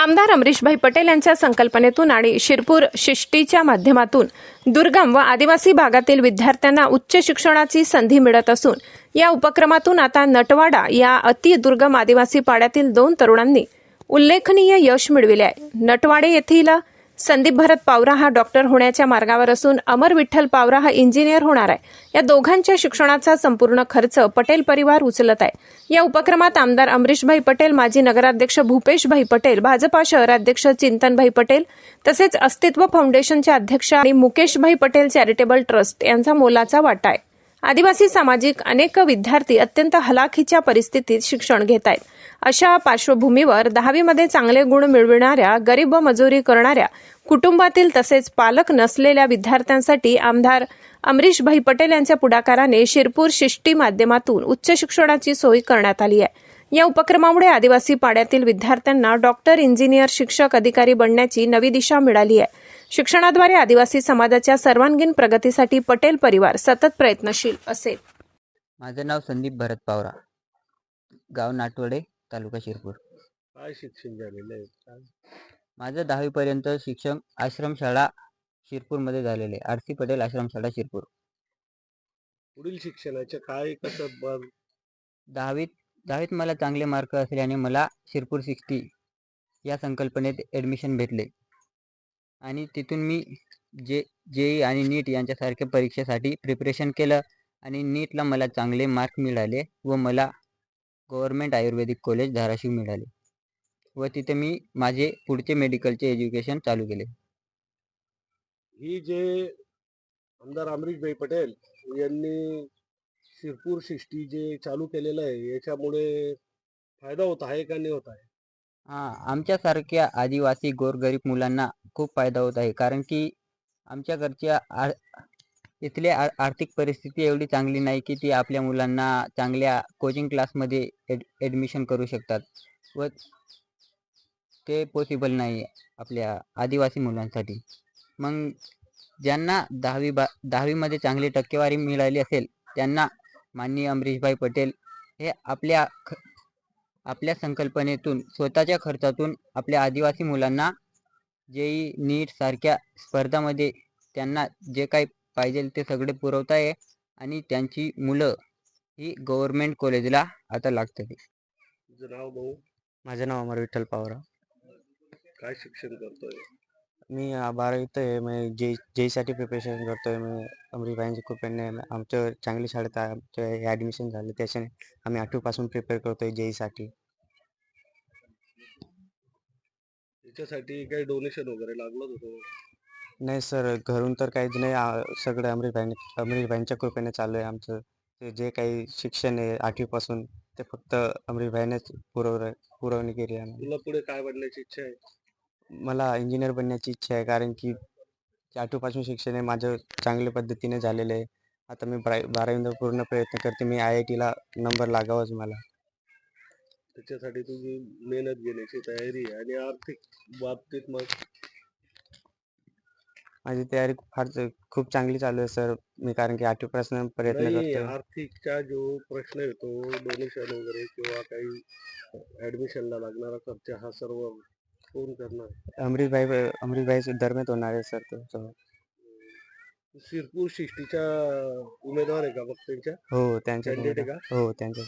आमदार अमरीशभाई पटेल यांच्या संकल्पनेतून आणि शिरपूर शिष्टीच्या माध्यमातून दुर्गम व आदिवासी भागातील विद्यार्थ्यांना उच्च शिक्षणाची संधी मिळत असून या उपक्रमातून आता नटवाडा या अतिदुर्गम आदिवासी पाड्यातील दोन तरुणांनी उल्लेखनीय यश मिळविले आहे. नटवाडे येथील संदीप भरत पावरा हा डॉक्टर होण्याच्या मार्गावर असून अमर विठ्ठल पावरा हा इंजिनियर होणार आहे. या दोघांच्या शिक्षणाचा संपूर्ण खर्च पटेल परिवार उचलत आहे. या उपक्रमात आमदार अमरीशभाई पटेल माजी नगराध्यक्ष भूपेशभाई पटेल भाजपा शहराध्यक्ष चिंतनभाई पटेल तसेच अस्तित्व फाउंडेशनचे अध्यक्ष आणि मुकेशभाई पटेल चॅरिटेबल ट्रस्ट यांचा मोलाचा वाटा आहे. आदिवासी सामाजिक अनेक विद्यार्थी अत्यंत हलाखीच्या परिस्थितीत शिक्षण घेत आहेत. अशा पार्श्वभूमीवर दहावीमध्ये चांगले गुण मिळविणाऱ्या गरीब व मजुरी करणाऱ्या कुटुंबातील तसेच पालक नसलेल्या विद्यार्थ्यांसाठी आमदार अमरीशभाई पटेल यांच्या पुढाकाराने शिरपूर शिष्टी माध्यमातून उच्च शिक्षणाची सोय करण्यात आली आहे. या उपक्रमामुळे आदिवासी पाड्यातील विद्यार्थ्यांना डॉक्टर इंजिनियर शिक्षक अधिकारी बनण्याची नवी दिशा मिळाली आहे. शिक्षणाद्वारे आदिवासी समाजाच्या सर्वांगीण प्रगतीसाठी पटेल परिवार सतत प्रयत्नशील असेल माझं नाव संदीप भरत पावरा. गाव नाटवडे. तालुका शिरपूर. काय शिक्षण झालेलं आहे काय माझं दहावीपर्यंत शिक्षण आश्रमशाळा शिरपूरमध्ये झालेले आर सी पटेल आश्रमशाळा शिरपूर. पुढील शिक्षणाच्या काय कसं ब- दहावीत दहावीत मला चांगले मार्क असल्याने मला शिरपूर सिक्स्टी या संकल्पनेत ॲडमिशन भेटले. आणि तिथून मी जे जे आणि नीट यांच्यासारख्या परीक्षेसाठी प्रिपरेशन केलं आणि नीटला मला चांगले मार्क मिळाले व मला गव्हर्मेंट आयुर्वेदिक कॉलेज धाराशिव मिळाले व तिथे मी माझे पुढचे मेडिकलचे एज्युकेशन चालू केले. ही जे आमदार अमरीशभाई पटेल यांनी शिरपूर शिष्टी जे चालू केलेलं आहे याच्यामुळे फायदा होत आहे का नाही होत आहे? हां आमच्यासारख्या आदिवासी गोरगरीब मुलांना खूप फायदा होत आहे कारण की आमच्या घरच्या इथल्या आ आर्थिक परिस्थिती एवढी चांगली नाही की ती आपल्या मुलांना चांगल्या कोचिंग क्लासमध्ये एड ॲडमिशन करू शकतात. व ते पॉसिबल नाही आपल्या आदिवासी मुलांसाठी. मग ज्यांना दहावी बा दहावीमध्ये चांगली टक्केवारी मिळाली असेल त्यांना माननीय अमरीशभाई पटेल हे आपल्या ख आपल्या संकल्पनेतून स्वतःच्या खर्चातून आपल्या आदिवासी मुलांना जेई नीट सारख्या स्पर्धामध्ये त्यांना जे काही पाहिजे ते सगळे पुरवत आहे आणि त्यांची मुलं ही गव्हर्मेंट कॉलेजला आता लागतात. तुझं नाव भाऊ? माझं नाव अमर विठ्ठल पावरा. काय शिक्षण करतोय? मी अ, बारावीत आहे. मी जे जेईसाठी प्रिपरेशन करतोय. मी अमरीबाईंच्या कृपेने आमच्या चांगली शाळेत आमच्या हे ॲडमिशन झालं. त्याच्याने आम्ही आठवीपासून प्रिपेअर करतोय जेईसाठी याच्यासाठी काही डोनेशन वगैरे लागलं होतं? नाही सर घरून तर काहीच नाही. आ, सगळं अमरीबाईंनी अमरीबाईंच्या कृपेने चालू आहे आमचं. ते जे काही शिक्षण आहे आठवीपासून ते फक्त अमरीबाईनेच पुरवलं पुरवणी केली आहे आम्हाला. तुला पुढे काय बनण्याची इच्छा आहे? मला इंजिनियर बनण्याची इच्छा आहे कारण की आठवीपासून शिक्षण आहे माझं चांगल्या पद्धतीने झालेलं आहे. आता मी बारा बारावीनंतर पूर्ण प्रयत्न करते. मी आय आय टीला नंबर लागावाच मला. त्याच्यासाठी तुझी मेहनत घेण्याची तयारी आहे आणि आर्थिक बाबतीत मग माझी तयारी फार च- खूप चांगली चालू आहे सर. मी कारण की आठवीपासून प्रयत्न नाही करतोय. आर्थिकचा जो प्रश्न येतो डोनेशन वगैरे किंवा काही ऍडमिशनला लागणारा खर्च हा सर्व कोण करणार? अमरीशभाई अमरीशभाई दरम्यान होणार आहे सर तो तो. शिरपूर शिष्टीच्या उमेदवार आहे का मग त्यांच्या? हो त्यांच्या कॅन्डिडेट आहे का? हो त्यांच्या